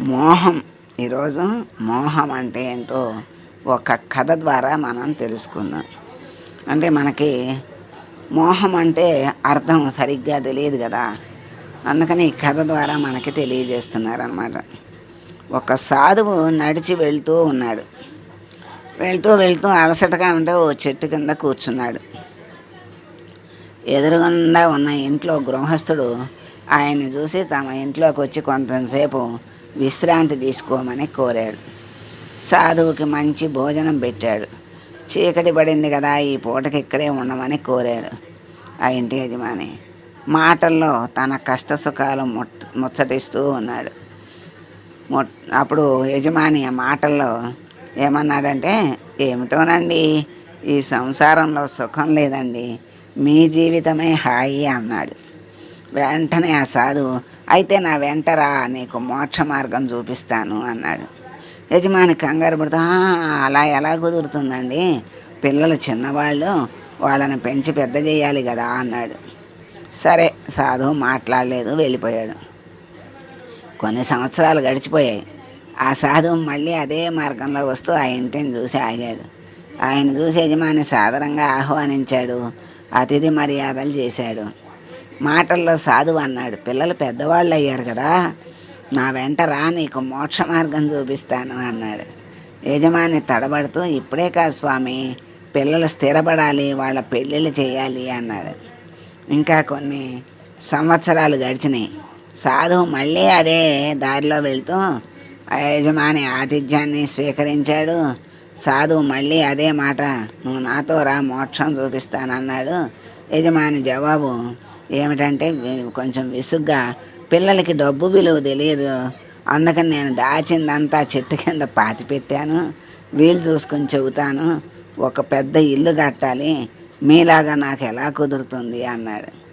మోహం. ఈరోజు మోహం అంటే ఏంటో ఒక కథ ద్వారా మనం తెలుసుకున్నాం అంటే మనకి మోహం అంటే అర్థం సరిగ్గా తెలియదు కదా. అందుకని ఈ కథ ద్వారా మనకి తెలియజేస్తున్నారనమాట ఒక సాధువు నడిచి వెళ్తూ ఉన్నాడు. వెళ్తూ వెళ్తూ అలసటగా ఉంటే ఓ చెట్టు కింద కూర్చున్నాడు. ఎదురుగుండా ఉన్న ఇంట్లో గృహస్థుడు ఆయన్ని చూసి తమ ఇంట్లోకి వచ్చి కొంతసేపు విశ్రాంతి తీసుకోమని కోరాడు. సాధువుకి మంచి భోజనం పెట్టాడు. చీకటి పడింది కదా ఈ పూటకి ఇక్కడే ఉండమని కోరాడు ఆ ఇంటి యజమాని. మాటల్లో తన కష్ట సుఖాలు ముచ్చటిస్తూ ఉన్నాడు. అప్పుడు యజమాని ఆ మాటల్లో ఏమన్నాడంటే ఏమిటోనండి ఈ సంసారంలో సుఖం లేదండి మీ జీవితమే హాయి అన్నాడు. వెంటనే ఆ సాధువు అయితే నా వెంటరా నీకు మోక్ష మార్గం చూపిస్తాను అన్నాడు. యజమాని కంగారు పడుతూ అలా ఎలా కుదురుతుందండి? పిల్లలు చిన్నవాళ్ళు వాళ్ళని పెంచి పెద్ద చేయాలి కదా అన్నాడు. సరే సాధువు మాట్లాడలేదు వెళ్ళిపోయాడు. కొన్ని సంవత్సరాలు గడిచిపోయాయి. ఆ సాధువు మళ్ళీ అదే మార్గంలో వస్తూ ఆ ఇంటిని చూసి ఆగాడు. ఆయన చూసి యజమాని సాధారణంగా ఆహ్వానించాడు అతిథి మర్యాదలు చేశాడు. మాటల్లో సాధువు అన్నాడు. పిల్లలు పెద్దవాళ్ళు అయ్యారు కదా నా వెంట రా నీకు మోక్ష మార్గం చూపిస్తాను అన్నాడు. యజమాని తడబడుతూ ఇప్పుడే కాదు స్వామి పిల్లలు స్థిరపడాలి వాళ్ళ పెళ్ళిళ్ళు చేయాలి అన్నాడు. ఇంకా కొన్ని సంవత్సరాలు గడిచినాయి. సాధువు మళ్ళీ అదే దారిలో వెళ్తూ ఆ యజమాని ఆతిథ్యాన్ని స్వీకరించాడు. సాధువు మళ్ళీ అదే మాట నువ్వు నాతో రా మోక్షం చూపిస్తానన్నాడు యజమాని జవాబు ఏమిటంటే కొంచెం విసుగ్గా పిల్లలకి డబ్బు విలువ తెలియదు. అందుకని నేను దాచిందంతా చెట్టు కింద పాతి పెట్టాను. వీలు చూసుకొని చెబుతాను. ఒక పెద్ద ఇల్లు కట్టాలి. మీలాగా నాకు ఎలా కుదురుతుంది అన్నాడు.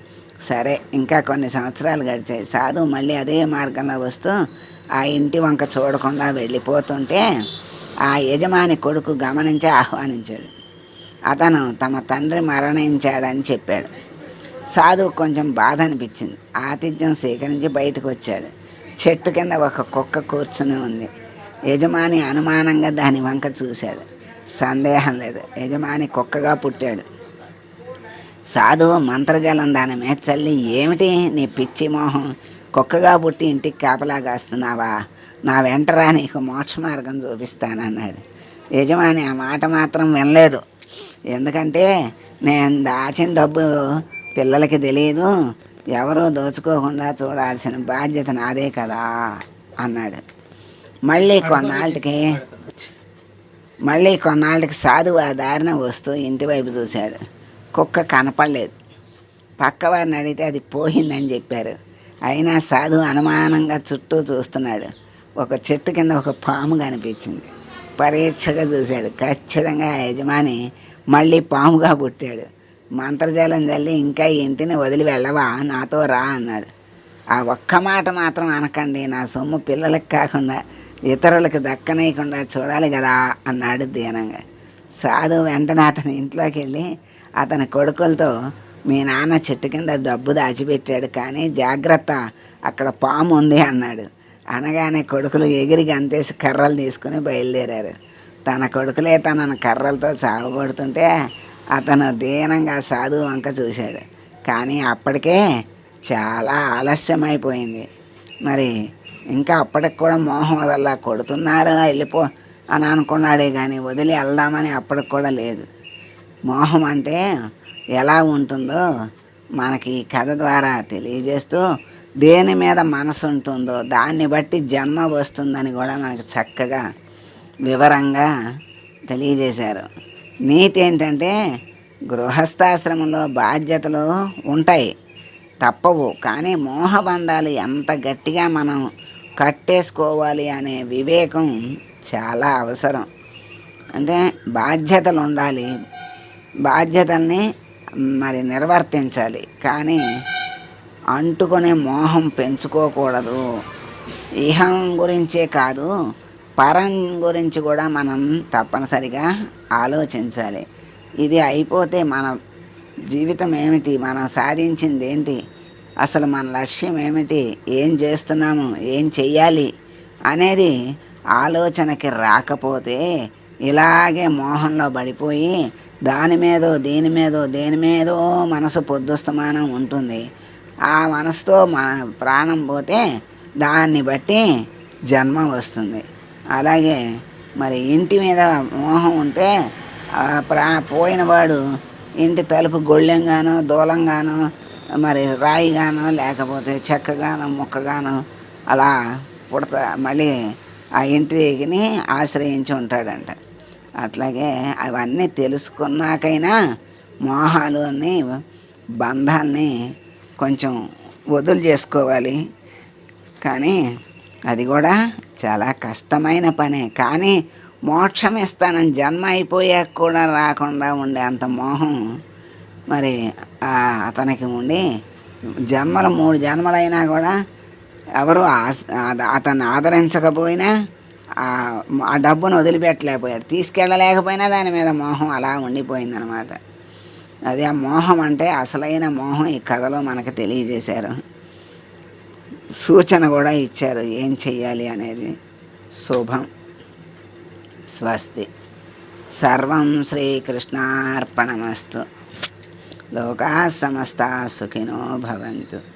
సరే ఇంకా కొన్ని సంవత్సరాలు గడిచాయి. సాధు మళ్ళీ అదే మార్గంలో వస్తూ ఆ ఇంటి వంక చూడకుండా వెళ్ళిపోతుంటే ఆ యజమాని కొడుకు గమనించి ఆహ్వానించాడు. అతను తమ తండ్రి మరణించాడని చెప్పాడు. సాధువు కొంచెం బాధ అనిపించింది ఆతిథ్యం స్వీకరించి బయటకు వచ్చాడు చెట్టు కింద ఒక కుక్క కూర్చుని ఉంది. యజమాని అనుమానంగా దాని వంక చూశాడు. సందేహం లేదు. యజమాని కుక్కగా పుట్టాడు. సాధువు మంత్రజలం దాని మీద చల్లి ఏమిటి నీ పిచ్చి మోహం? కుక్కగా పుట్టి ఇంటికి కాపలా కాస్తున్నావా? నా వెంటరా నీకు మోక్ష మార్గం చూపిస్తానన్నాడు. యజమాని ఆ మాట మాత్రం వినలేదు. ఎందుకంటే నేను దాచిన డబ్బు పిల్లలకి తెలియదు ఎవరూ దోచుకోకుండా చూడాల్సిన బాధ్యత నాదే కదా అన్నాడు. మళ్ళీ కొన్నాళ్ళకి మళ్ళీ కొన్నాళ్ళకి సాధువు ఆ దారిన వస్తూ ఇంటి వైపు చూశాడు. కుక్క కనపడలేదు. పక్కవారిని అడిగితే అది పోయిందని చెప్పారు. అయినా సాధువు అనుమానంగా చుట్టూ చూస్తున్నాడు. ఒక చెట్టు కింద ఒక పాము కనిపించింది. పరీక్షగా చూశాడు. ఖచ్చితంగా యజమాని మళ్ళీ పాముగా పుట్టాడు. మంత్రజాలం చల్లి ఇంకా ఇంటిని వదిలి వెళ్ళవా? నాతో రా అన్నాడు. ఆ ఒక్క మాట మాత్రం అనకండి నా సొమ్ము పిల్లలకు కాకుండా ఇతరులకు దక్కనేయకుండా చూడాలి కదా అన్నాడు దీనంగా. సాధు వెంటనే అతని ఇంట్లోకి వెళ్ళి అతని కొడుకులతో మీ నాన్న చెట్టు కింద డబ్బు దాచిపెట్టాడు కానీ జాగ్రత్త అక్కడ పాము ఉంది అన్నాడు. అనగానే కొడుకులు ఎగిరి గంతేసి కర్రలు తీసుకుని బయలుదేరారు. తన కొడుకులే తనను కర్రలతో సాగుపడుతుంటే అతను దీనంగా సాధువు వంక చూశాడు. కానీ అప్పటికే చాలా ఆలస్యమైపోయింది. మరి ఇంకా అప్పటికి కూడా మోహం వదల్లా కొడుతున్నారు వెళ్ళిపో అని అనుకున్నాడే కానీ వదిలి వెళ్దామని అప్పటికి కూడా లేదు. మోహం అంటే ఎలా ఉంటుందో మనకి ఈ కథ ద్వారా తెలియజేస్తూ దేని మీద మనసు ఉంటుందో దాన్ని బట్టి జన్మ వస్తుందని కూడా మనకి చక్కగా వివరంగా తెలియజేశారు. నీతి ఏంటంటే గృహస్థాశ్రమంలో బాధ్యతలు ఉంటాయి. తప్పవు. కానీ మోహబంధాలు ఎంత గట్టిగా మనం కట్టేసుకోవాలి అనే వివేకం చాలా అవసరం. అంటే బాధ్యతలు ఉండాలి. బాధ్యతల్ని మరి నిర్వర్తించాలి. కానీ అంటుకునే మోహం పెంచుకోకూడదు. ఇహం గురించే కాదు. పరం గురించి కూడా మనం తప్పనిసరిగా ఆలోచించాలి. ఇది అయిపోతే మన జీవితం ఏమిటి? మనం సాధించింది ఏంటి? అసలు మన లక్ష్యం ఏమిటి? ఏం చేస్తున్నాము? ఏం చెయ్యాలి? అనేది ఆలోచనకి రాకపోతే ఇలాగే మోహంలో పడిపోయి దాని మీదో దీని మీదో దేని మీదో మనసు పొద్దుస్తమానం ఉంటుంది. ఆ మనసుతో మన ప్రాణం పోతే దాన్ని బట్టి జన్మ వస్తుంది. అలాగే మరి ఇంటి మీద మోహం ఉంటే ప్రా పోయినవాడు ఇంటి తలుపు గొళ్ళెంగానో దూలంగానో మరి రాయిగానో లేకపోతే చెక్కగానో ముక్కగానో అలా పుడతా మళ్ళీ ఆ ఇంటి దిగిని ఆశ్రయించి ఉంటాడంట. అట్లాగే అవన్నీ తెలుసుకున్నాకైనా మోహాలు అన్ని బంధాన్ని కొంచెం వదులు చేసుకోవాలి. కానీ అది కూడా చాలా కష్టమైన పనే. కానీ మోక్షం ఇస్తానని జన్మ అయిపోయాక కూడా రాకుండా ఉండే అంత మోహం మరి అతనికి ఉండి జన్మలు మూడు జన్మలైనా కూడా ఎవరు ఆ- అతన్ని ఆదరించకపోయినా ఆ ఆ డబ్బును వదిలిపెట్టలేకపోయాడు. తీసుకెళ్ళలేకపోయినా దాని మీద మోహం అలా ఉండిపోయిందనమాట. అది ఆ మోహం అంటే అసలైన మోహం ఈ కథలో మనకు తెలియజేశారు. సూచన కూడా ఇచ్చారు ఏం చెయ్యాలి అనేది. శుభం. స్వస్తి. సర్వం శ్రీకృష్ణార్పణమస్తు. లోకా సమస్త సుఖినో భవంతు.